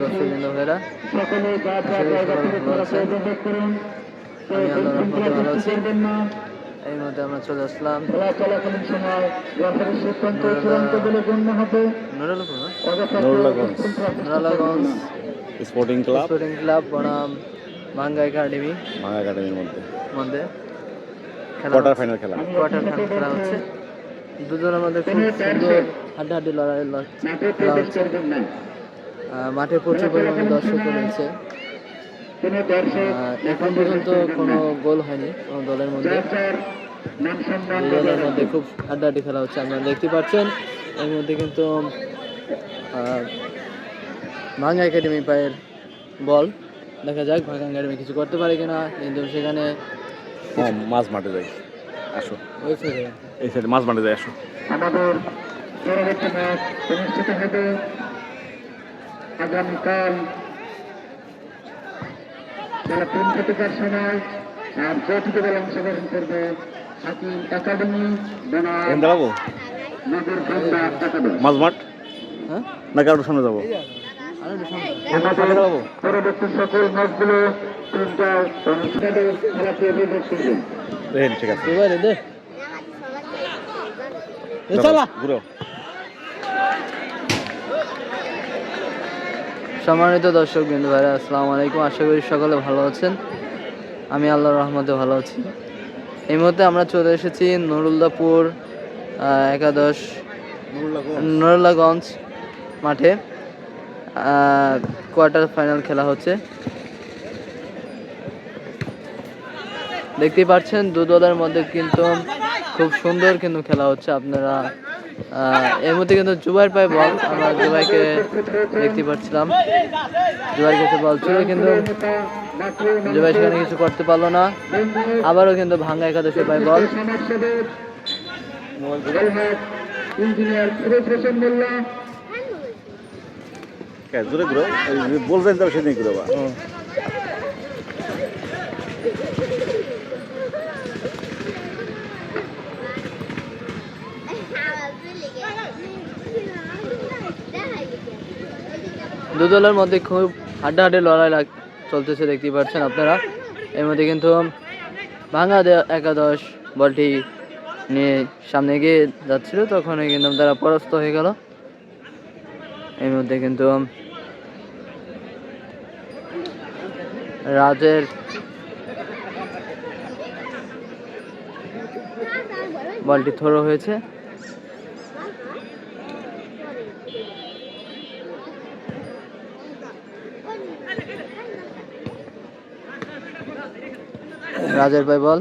দর্শকবৃন্দ ভাইরা সকলে গা আসলে সবাই ভালো আছেন? উপভোগ করুন আমি আল্লাহর রহমতে ভালো আছি এই মুহূর্তে আমরা চলে আসলাম। খেলা চলাকালীন সময় রেফারির সিদ্ধান্ত চূড়ান্ত বলে গণ্য হবে নুরুলপুর না অযথা Nurullahganj. Nuralaganj. Sporting club. Sporting club বনাম মাঙ্গা একাডেমি। ভাঙা একাডেমির মধ্যে। মধ্যে। কোয়ার্টার ফাইনাল খেলা। কোয়ার্টার ফাইনাল খেলা হচ্ছে। দুজনের মধ্যে খুব সুন্দর হাড্ডাহাড্ডি লড়াই খেলা হচ্ছে। মাঠে প্রচুর পরিমাণে দর্শক রয়েছে। কোনো দর্শক আহ, এখন পর্যন্ত কোনো গোল হয়নি কোনো দলের মধ্যে। দলের মধ্যে খুব হাড্ডাহাড্ডি খেলা হচ্ছে আপনারা দেখতে পাচ্ছেন। এর মধ্যে কিন্তু ভাঙ্গা একাডেমি পায়ের বল। দেখা যাক ভাঙ্গা একাডেমি কিছু করতে পারে কিনা কিন্তু সেখানে মাছ মাঠে যাই। আসো। ওই সাইডে এই সাইডে মাছ মাঠে যাই আসো। আমাদের পরবর্তী ম্যাচ অনুষ্ঠিত হবে আগামীকাল বেলা তিন ঘটিকার সময় আর চৌঠিতে বেলা অংশগ্রহণ করবে হাকিম একাডেমি বনাম নগর একাডেমি। হ্যাঁ? সামনে যাব? পরবর্তী সকল ম্যাচগুলো। উপভোগ করবেন ঠিক আছে। ঘুরো সম্মানিত দর্শক বিন্দু ভাইরা, আসসালামু আলাইকুম। আশা করি সকলে ভালো আছেন। আমি আল্লাহর রহমতে ভালো আছি। এই মুহূর্তে আমরা চলে এসেছি নুরুল্লাপুর একাদশ নুরুল্লাগঞ্জ মাঠে কোয়ার্টার ফাইনাল খেলা হচ্ছে। দেখতেই পাচ্ছেন দু দলের মধ্যে কিন্তু খুব সুন্দর কিন্তু খেলা হচ্ছে। আপনারা এর মধ্যে কিন্তু জুবাইর পায় বল আমরা জুবাইকে দেখতে পাচ্ছিলাম। জুবাইর কাছে বল ছিল কিন্তু জুবাই সেখানে কিছু করতে পারল না। আবারও কিন্তু ভাঙ্গা একাদশে পায় বল। জোরে ঘুরো। বলছেন তো সেদিন ঘুরো দু দলের মধ্যে খুব হাড্ডা হাড্ডাহাড্ডি লড়াই লাগ চলতেছে, দেখতেই পাচ্ছেন আপনারা। এর মধ্যে কিন্তু ভাঙা একাদশ বলটি নিয়ে সামনে গিয়ে যাচ্ছিল, তখনই কিন্তু তারা পরাস্ত হয়ে গেল। এর মধ্যে কিন্তু রাজের বলটি থ্রো হয়েছে। রাজের ভাই, বল।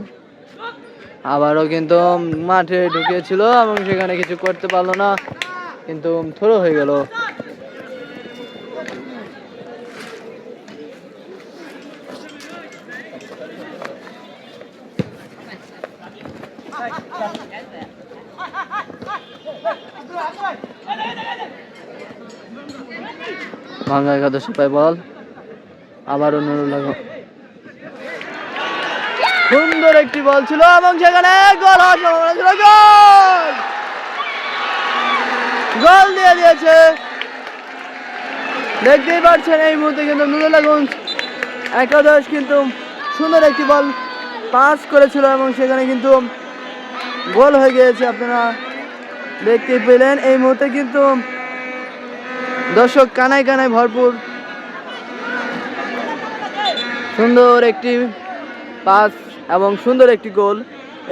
আবারও কিন্তু মাঠে ঢুকিয়েছিল এবং সেখানে কিছু করতে পারল না, কিন্তু থ্রো হয়ে গেল। ভাঙ্গা একাদশ পায় বল। আবারও নুরুল আলম। সুন্দর একটি বল ছিল এবং সেখানে গোল হওয়ার সম্ভাবনা ছিল। গোল! গোল দিয়ে দিয়েছে। দেখতেই পাচ্ছেন এই মুহূর্তে কিন্তু নুরুল্লাগঞ্জ একাদশ কিন্তু সুন্দর একটি বল পাস করেছিল এবং সেখানে কিন্তু গোল হয়ে গিয়েছে আপনারা দেখতে পেলেন। এই মুহূর্তে কিন্তু দর্শক কানায় কানায় ভরপুর সুন্দর একটি পাস এবং সুন্দর একটি গোল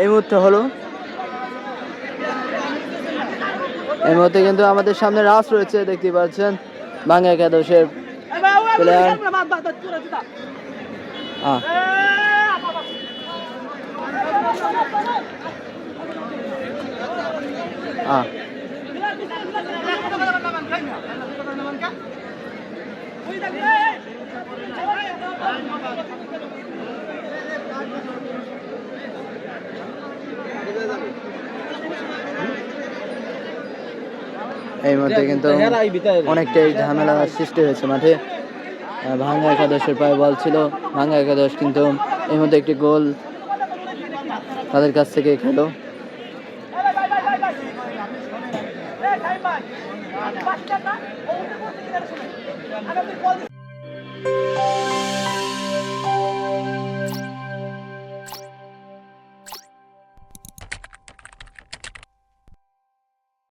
এই মুহূর্তে হলো। এই মুহূর্তে কিন্তু আমাদের সামনে রাস রয়েছে, দেখতে পাচ্ছেন, বাংলা একাদশের প্লেয়ার আ এই মধ্যে কিন্তু অনেকটাই ঝামেলা সৃষ্টি হয়েছে মাঠে। ভাঙ্গা একাদশের পায়ে বল ছিল। ভাঙ্গা একাদশ কিন্তু এই মধ্যে একটি গোল তাদের কাছ থেকে খেলো। আগামী